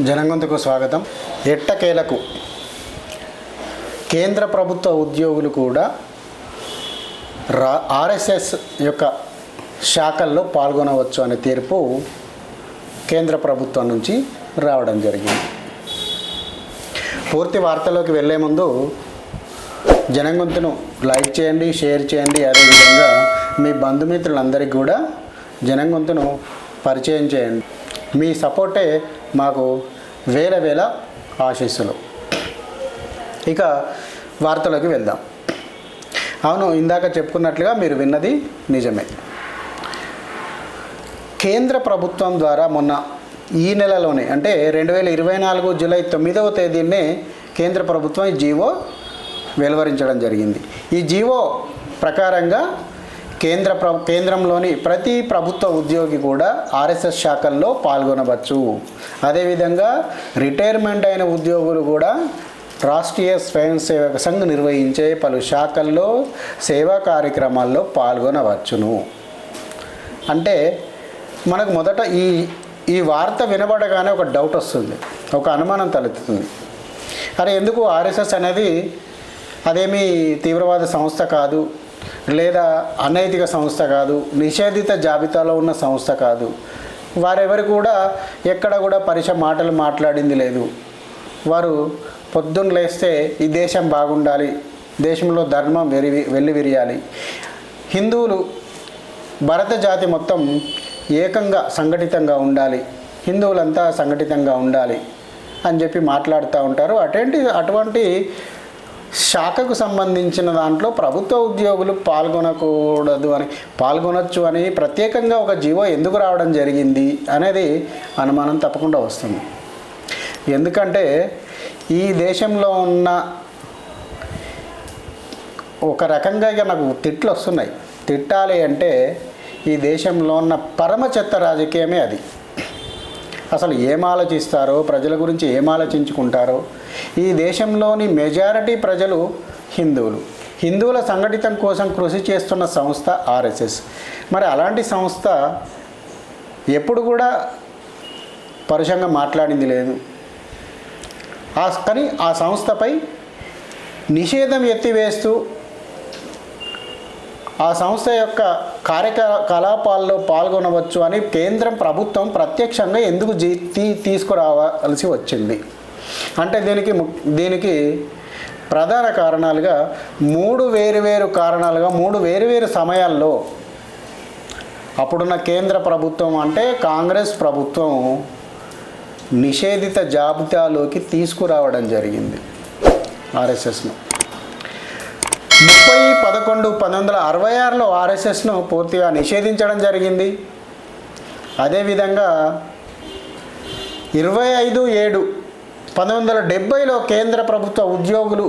జనగొంతుకు స్వాగతం. ఎట్టకేలకు? కేంద్ర ప్రభుత్వ ఉద్యోగులు కూడా రా ఆర్ఎస్ఎస్ యొక్క శాఖల్లో పాల్గొనవచ్చు అనే తీర్పు కేంద్ర ప్రభుత్వం నుంచి రావడం జరిగింది. పూర్తి వార్తలోకి వెళ్ళే ముందు జనగొంతును లైక్ చేయండి షేర్ చేయండి. అదేవిధంగా మీ బంధుమిత్రులందరికీ కూడా జనగొంతును పరిచయం చేయండి. మీ సపోర్టే మాకు వేల వేల ఆశీస్సులు. ఇక వార్తలోకి వెళ్దాం. అవును ఇందాక చెప్పుకున్నట్లుగా మీరు విన్నది నిజమే. కేంద్ర ప్రభుత్వం ద్వారా మొన్న ఈ నెలలోనే అంటే రెండు వేల ఇరవై నాలుగు జూలై తొమ్మిదవ తేదీనే కేంద్ర ప్రభుత్వం ఈ జీవో వెలువరించడం జరిగింది. ఈ జీవో ప్రకారంగా కేంద్ర ప్ర కేంద్రంలోని ప్రతి ప్రభుత్వ ఉద్యోగి కూడా ఆర్ఎస్ఎస్ శాఖల్లో పాల్గొనవచ్చు. అదేవిధంగా రిటైర్మెంట్ అయిన ఉద్యోగులు కూడా రాష్ట్రీయ స్వయం సేవక సంఘ్ నిర్వహించే పలు శాఖల్లో సేవా కార్యక్రమాల్లో పాల్గొనవచ్చును. అంటే మనకు మొదట ఈ ఈ వార్త వినబడగానే ఒక డౌట్ వస్తుంది. ఒక అనుమానం తలెత్తుతుంది. అరే ఎందుకు ఆర్ఎస్ఎస్ అనేది అదేమి తీవ్రవాద సంస్థ కాదు. లేదా అనైతిక సంస్థ కాదు నిషేధిత జాబితాలో ఉన్న సంస్థ కాదు. వారెవరు కూడా ఎక్కడ కూడా పరిష మాటలు మాట్లాడింది లేదు. వారు పొద్దున్న లేస్తే ఈ దేశం బాగుండాలి దేశంలో ధర్మం వెరి వెళ్ళి విరియాలి హిందువులు భరత జాతి మొత్తం ఏకంగా సంఘటితంగా ఉండాలి హిందువులంతా సంఘటితంగా ఉండాలి అని చెప్పి మాట్లాడుతూ ఉంటారు. అటువంటి అటువంటి శాఖకు సంబంధించిన దాంట్లో ప్రభుత్వ ఉద్యోగులు పాల్గొనకూడదు అని పాల్గొనొచ్చు అని ప్రత్యేకంగా ఒక జీవో ఎందుకు రావడం జరిగింది అనేది అనుమానం తప్పకుండా వస్తుంది. ఎందుకంటే ఈ దేశంలో ఉన్న ఒక రకంగా ఇక నాకు తిట్లు వస్తున్నాయి. తిట్టాలి అంటే ఈ దేశంలో ఉన్న పరమ చెత్త రాజకీయమే అది. అసలు ఏం ఆలోచిస్తారో ప్రజల గురించి ఏం ఆలోచించుకుంటారో? ఈ దేశంలోని మెజారిటీ ప్రజలు హిందువులు. హిందువుల సంఘటితం కోసం కృషి చేస్తున్న సంస్థ ఆర్ఎస్ఎస్. మరి అలాంటి సంస్థ ఎప్పుడు కూడా పరుషంగా మాట్లాడింది లేదు. ఆ కానీ ఆ సంస్థపై నిషేధం ఎత్తివేస్తూ ఆ సంస్థ యొక్క కార్యకలాపాల్లో పాల్గొనవచ్చు అని కేంద్రం ప్రభుత్వం ప్రత్యక్షంగా ఎందుకు జీ తీ తీసుకురావాల్సి వచ్చింది. అంటే దీనికి ము- దీనికి ప్రధాన కారణాలుగా మూడు వేరువేరు కారణాలుగా మూడు వేరువేరు సమయాల్లో అప్పుడున్న కేంద్ర ప్రభుత్వం అంటే కాంగ్రెస్ ప్రభుత్వం నిషేధిత జాబితాలోకి తీసుకురావడం జరిగింది. ఆర్ఎస్ఎస్ను. ముప్పై పదకొండు పంతొమ్మిది వందల అరవై ఆరులో ఆర్ఎస్ఎస్ను పూర్తిగా నిషేధించడం జరిగింది. అదేవిధంగా ఇరవై ఐదు ఏడు పంతొమ్మిది వందల డెబ్బైలో కేంద్ర ప్రభుత్వ ఉద్యోగులు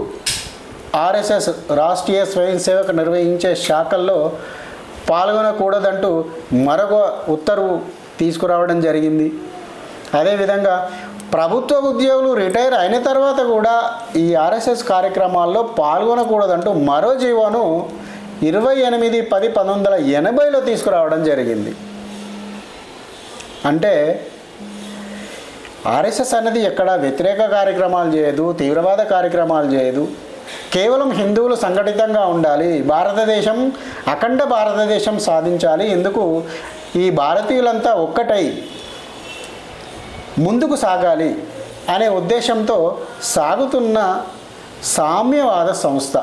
ఆర్ఎస్ఎస్ రాష్ట్రీయ స్వయం సేవక నిర్వహించే శాఖల్లో పాల్గొనకూడదంటూ మరొక ఉత్తర్వు తీసుకురావడం జరిగింది. అదేవిధంగా ప్రభుత్వ ఉద్యోగులు రిటైర్ అయిన తర్వాత కూడా ఈ ఆర్ఎస్ఎస్ కార్యక్రమాల్లో పాల్గొనకూడదంటూ మరో జీవోను ఇరవై ఎనిమిది పది పంతొమ్మిది వందల ఎనభైలో తీసుకురావడం జరిగింది. అంటే ఆర్ఎస్ఎస్ అనేది ఎక్కడ వ్యతిరేక కార్యక్రమాలు చేయదు తీవ్రవాద కార్యక్రమాలు చేయదు. కేవలం హిందువులు సంఘటితంగా ఉండాలి భారతదేశం అఖండ భారతదేశం సాధించాలి. ఎందుకు? ఈ భారతీయులంతా ఒక్కటై ముందుకు సాగాలి అనే ఉద్దేశంతో సాగుతున్న సామ్యవాద సంస్థ.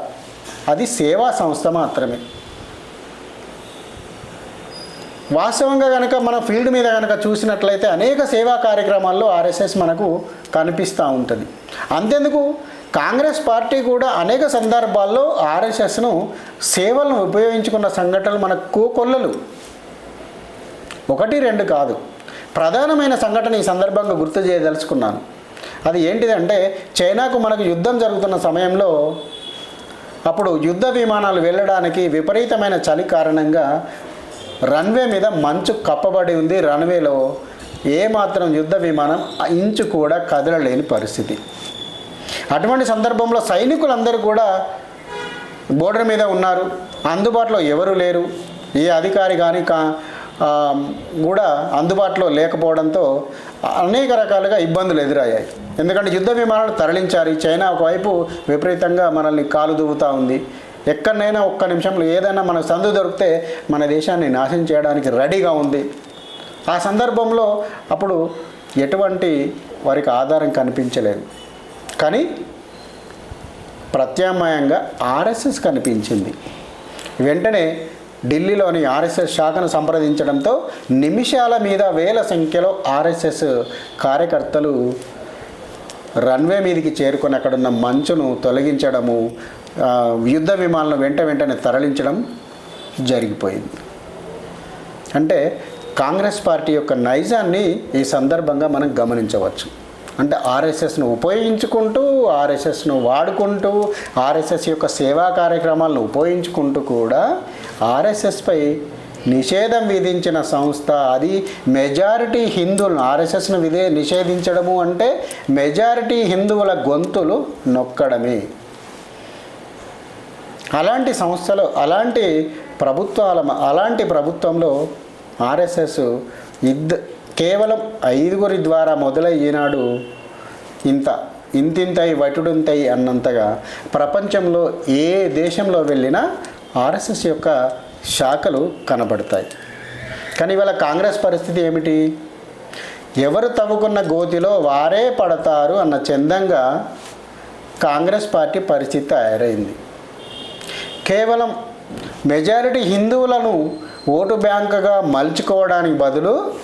అది సేవా సంస్థ మాత్రమే. వాస్తవంగా కనుక మన ఫీల్డ్ మీద కనుక చూసినట్లయితే అనేక సేవా కార్యక్రమాల్లో ఆర్ఎస్ఎస్ మనకు కనిపిస్తూ ఉంటుంది. అంతెందుకు? కాంగ్రెస్ పార్టీ కూడా అనేక సందర్భాల్లో ఆర్ఎస్ఎస్ను సేవలను ఉపయోగించుకున్న సంఘటనలు మనకు కొల్లలు ఒకటి రెండు కాదు. ప్రధానమైన సంఘటన ఈ సందర్భంగా గుర్తు చేయదలుచుకున్నాను. అది ఏంటిదంటే చైనాకు మనకు యుద్ధం జరుగుతున్న సమయంలో అప్పుడు యుద్ధ విమానాలు వెళ్ళడానికి విపరీతమైన చలి కారణంగా రన్వే మీద మంచు కప్పబడి ఉంది. రన్వేలో ఏమాత్రం యుద్ధ విమానం ఇంచు కూడా కదలలేని పరిస్థితి. అటువంటి సందర్భంలో సైనికులందరూ కూడా బోర్డర్ మీద ఉన్నారు. అందుబాటులో ఎవరు లేరు. ఏ అధికారి కానీ కా కూడా అందుబాటులో లేకపోవడంతో అనేక రకాలుగా ఇబ్బందులు ఎదురయ్యాయి. ఎందుకంటే యుద్ధ విమానాలు తరలించారు. చైనా ఒకవైపు విపరీతంగా మనల్ని కాలు దువ్వుతూ ఉంది. ఎక్కడనైనా ఒక్క నిమిషంలో ఏదైనా మనకు సందు దొరికితే మన దేశాన్ని నాశనం చేయడానికి రెడీగా ఉంది. ఆ సందర్భంలో అప్పుడు ఎటువంటి వారికి ఆధారం కనిపించలేదు. కానీ ప్రత్యామ్నాయంగా ఆర్ఎస్ఎస్ కనిపించింది. వెంటనే ఢిల్లీలోని ఆర్ఎస్ఎస్ శాఖను సంప్రదించడంతో నిమిషాల మీద వేల సంఖ్యలో ఆర్ఎస్ఎస్ కార్యకర్తలు రన్వే మీదకి చేరుకొని అక్కడున్న మంచును తొలగించడము యుద్ధ విమానాలను వెంట వెంటనే తరలించడం జరిగిపోయింది. అంటే కాంగ్రెస్ పార్టీ యొక్క నైజాన్ని ఈ సందర్భంగా మనం గమనించవచ్చు. అంటే ఆర్ఎస్ఎస్ను ఉపయోగించుకుంటూ ఆర్ఎస్ఎస్ను వాడుకుంటూ ఆర్ఎస్ఎస్ యొక్క సేవా కార్యక్రమాలను ఉపయోగించుకుంటూ కూడా ఆర్ఎస్ఎస్పై నిషేధం విధించిన సంస్థ అది మెజారిటీ హిందువులను ఆర్ఎస్ఎస్ను విధే నిషేధించడము అంటే మెజారిటీ హిందువుల గొంతులు నొక్కడమే. అలాంటి సంస్థలు అలాంటి ప్రభుత్వాల అలాంటి ప్రభుత్వంలో ఆర్ఎస్ఎస్ ఇద్ద కేవలం ఐదుగురి ద్వారా మొదలై ఈనాడు ఇంత ఇంతింతై వటుడుంతై అన్నంతగా ప్రపంచంలో ఏ దేశంలో వెళ్ళినా ఆర్ఎస్ఎస్ యొక్క శాఖలు కనబడతాయి. కానీ ఇవాళ కాంగ్రెస్ పరిస్థితి ఏమిటి? ఎవరు తవ్వుకున్న గోతిలో వారే పడతారు అన్న చందంగా కాంగ్రెస్ పార్టీ పరిస్థితి తయారైంది. కేవలం మెజారిటీ హిందువులను ఓటు బ్యాంకుగా మలుచుకోవడానికి బదులు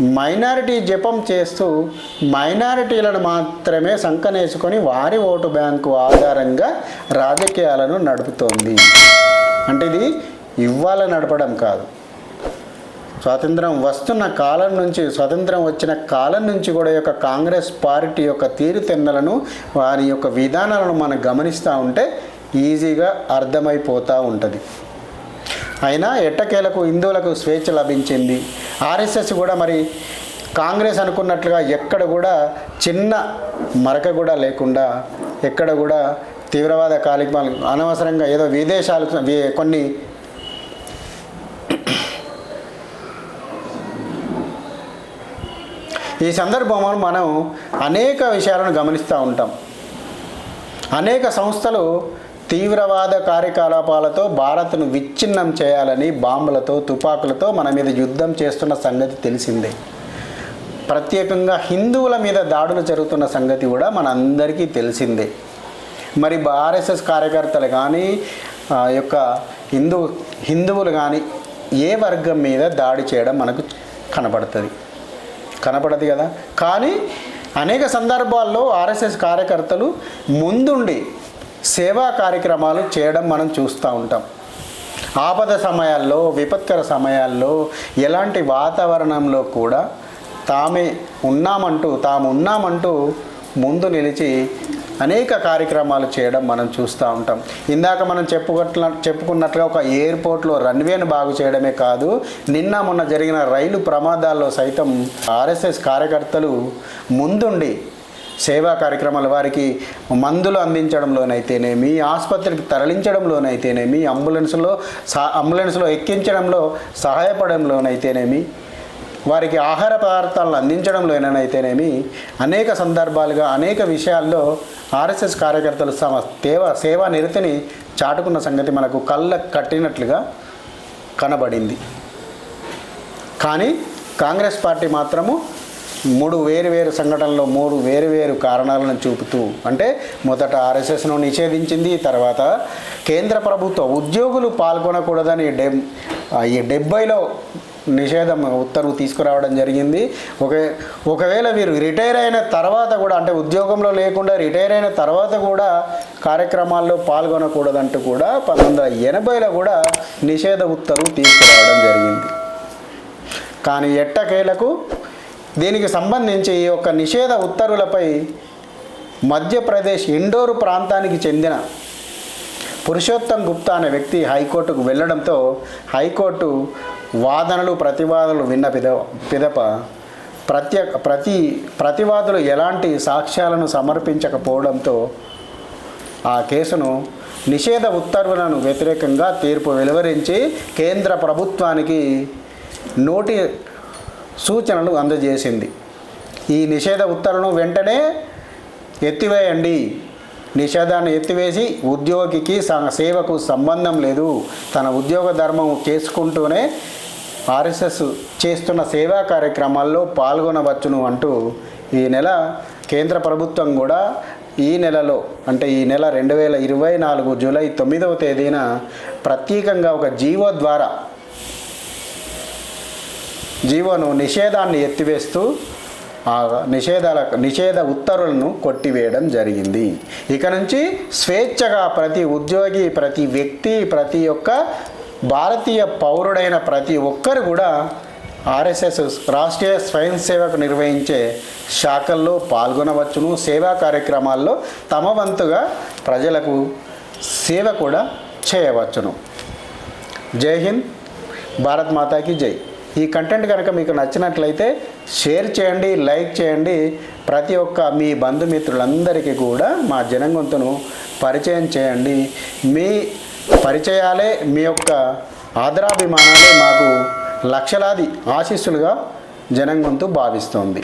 మైనారిటీ జపం చేస్తూ మైనారిటీలను మాత్రమే సంకనేసుకొని వారి ఓటు బ్యాంకు ఆధారంగా రాజకీయాలను నడుపుతోంది. అంటే ఇది ఇవ్వాల నడపడం కాదు. స్వాతంత్రం వస్తున్న కాలం నుంచి స్వతంత్రం వచ్చిన కాలం నుంచి కూడా యొక్క కాంగ్రెస్ పార్టీ యొక్క తీరుతెన్నలను వారి యొక్క విధానాలను మనం గమనిస్తూ ఉంటే ఈజీగా అర్థమైపోతూ ఉంటుంది. అయినా ఎట్టకేలకు హిందువులకు స్వేచ్ఛ లభించింది. ఆర్ఎస్ఎస్ కూడా మరి కాంగ్రెస్ అనుకున్నట్లుగా ఎక్కడ కూడా చిన్న మరక కూడా లేకుండా ఎక్కడ కూడా తీవ్రవాద కార్యక్రమాలు అనవసరంగా ఏదో విదేశాలు కొన్ని ఈ సందర్భంలో మనం అనేక విషయాలను గమనిస్తూ ఉంటాం. అనేక సంస్థలు తీవ్రవాద కార్యకలాపాలతో భారత్ను విచ్ఛిన్నం చేయాలని బాంబులతో తుపాకులతో మన మీద యుద్ధం చేస్తున్న సంగతి తెలిసిందే. ప్రత్యేకంగా హిందువుల మీద దాడులు జరుగుతున్న సంగతి కూడా మనందరికీ తెలిసిందే. మరి ఆర్ఎస్ఎస్ కార్యకర్తలు కానీ ఆ యొక్క హిందూ హిందువులు కానీ ఏ వర్గం మీద దాడి చేయడం మనకు కనపడుతుంది కనపడదు కదా? కానీ అనేక సందర్భాల్లో ఆర్ఎస్ఎస్ కార్యకర్తలు ముందుండి సేవా కార్యక్రమాలు చేయడం మనం చూస్తూ ఉంటాం. ఆపద సమయాల్లో విపత్కర సమయాల్లో ఎలాంటి వాతావరణంలో కూడా తామే ఉన్నామంటూ తాము ఉన్నామంటూ ముందు నిలిచి అనేక కార్యక్రమాలు చేయడం మనం చూస్తూ ఉంటాం. ఇందాక మనం చెప్పుకున్న చెప్పుకున్నట్లుగా ఒక ఎయిర్పోర్ట్లో రన్వేను బాగు చేయడమే కాదు నిన్న మొన్న జరిగిన రైలు ప్రమాదాల్లో సైతం ఆర్ఎస్ఎస్ కార్యకర్తలు ముందుండి సేవా కార్యక్రమాలు వారికి మందులు అందించడంలోనైతేనేమి ఆసుపత్రికి తరలించడంలోనైతేనేమి అంబులెన్స్లో సా అంబులెన్స్లో ఎక్కించడంలో సహాయపడంలోనైతేనేమి వారికి ఆహార పదార్థాలను అందించడంలోనైతేనేమి అనేక సందర్భాలుగా అనేక విషయాల్లో ఆర్ఎస్ఎస్ కార్యకర్తలు తమ సేవ సేవా నిరతిని చాటుకున్న సంగతి మనకు కళ్ళ కట్టినట్లుగా కనబడింది. కానీ కాంగ్రెస్ పార్టీ మాత్రము మూడు వేరు వేరు సంఘటనలో మూడు వేరు వేరు కారణాలను చూపుతూ అంటే మొదట ఆర్ఎస్ఎస్ను నిషేధించింది తర్వాత కేంద్ర ప్రభుత్వ ఉద్యోగులు పాల్గొనకూడదని డెబ్ ఈ డెబ్బైలో నిషేధం ఉత్తర్వు తీసుకురావడం జరిగింది. ఒక ఒకవేళ వీరు రిటైర్ అయిన తర్వాత కూడా అంటే ఉద్యోగంలో లేకుండా రిటైర్ అయిన తర్వాత కూడా కార్యక్రమాల్లో పాల్గొనకూడదంటూ కూడా పంతొమ్మిది ఎనభైలో కూడా నిషేధ ఉత్తర్వు తీసుకురావడం జరిగింది. కానీ ఎట్టకేలకు దీనికి సంబంధించి ఈ యొక్క నిషేధ ఉత్తర్వులపై మధ్యప్రదేశ్ ఇండోరు ప్రాంతానికి చెందిన పురుషోత్తం గుప్తా అనే వ్యక్తి హైకోర్టుకు వెళ్ళడంతో హైకోర్టు వాదనలు ప్రతివాదనలు విన్న పిద పిదప ప్రత్యేక ప్రతి ప్రతివాదులు ఎలాంటి సాక్ష్యాలను సమర్పించకపోవడంతో ఆ కేసును నిషేధ ఉత్తర్వులను వ్యతిరేకంగా తీర్పు వెలువరించి కేంద్ర ప్రభుత్వానికి నోటి సూచనలు అందజేసింది. ఈ నిషేధ ఉత్తర్వును వెంటనే ఎత్తివేయండి. నిషేధాన్ని ఎత్తివేసి ఉద్యోగికి సేవకు సంబంధం లేదు. తన ఉద్యోగ ధర్మం చేసుకుంటూనే ఆర్ఎస్ఎస్ చేస్తున్న సేవా కార్యక్రమాల్లో పాల్గొనవచ్చును అంటూ ఈ నెల కేంద్ర ప్రభుత్వం కూడా ఈ నెలలో అంటే ఈ నెల రెండు వేల ఇరవై నాలుగు జూలై తొమ్మిదవ తేదీన ప్రత్యేకంగా ఒక జీవో ద్వారా జీవోను నిషేధాన్ని ఎత్తివేస్తూ ఆ నిషేధాల నిషేధ ఉత్తర్వులను కొట్టివేయడం జరిగింది. ఇక నుంచి స్వేచ్ఛగా ప్రతి ఉద్యోగి ప్రతి వ్యక్తి ప్రతి ఒక్క భారతీయ పౌరుడైన ప్రతి ఒక్కరు కూడా ఆర్ఎస్ఎస్ రాష్ట్రీయ స్వయం సేవకు నిర్వహించే శాఖల్లో పాల్గొనవచ్చును. సేవా కార్యక్రమాల్లో తమ వంతుగా ప్రజలకు సేవ కూడా చేయవచ్చును. జై హింద్. భారత్ మాతాకి జై. ఈ కంటెంట్ కనుక మీకు నచ్చినట్లయితే షేర్ చేయండి లైక్ చేయండి. ప్రతి ఒక్క మీ బంధుమిత్రులందరికీ కూడా మా జనంగొంతును పరిచయం చేయండి. మీ పరిచయాలే మీ యొక్క ఆదరాభిమానాలే మాకు లక్షలాది ఆశీస్సులుగా జనంగొంతు భావిస్తోంది.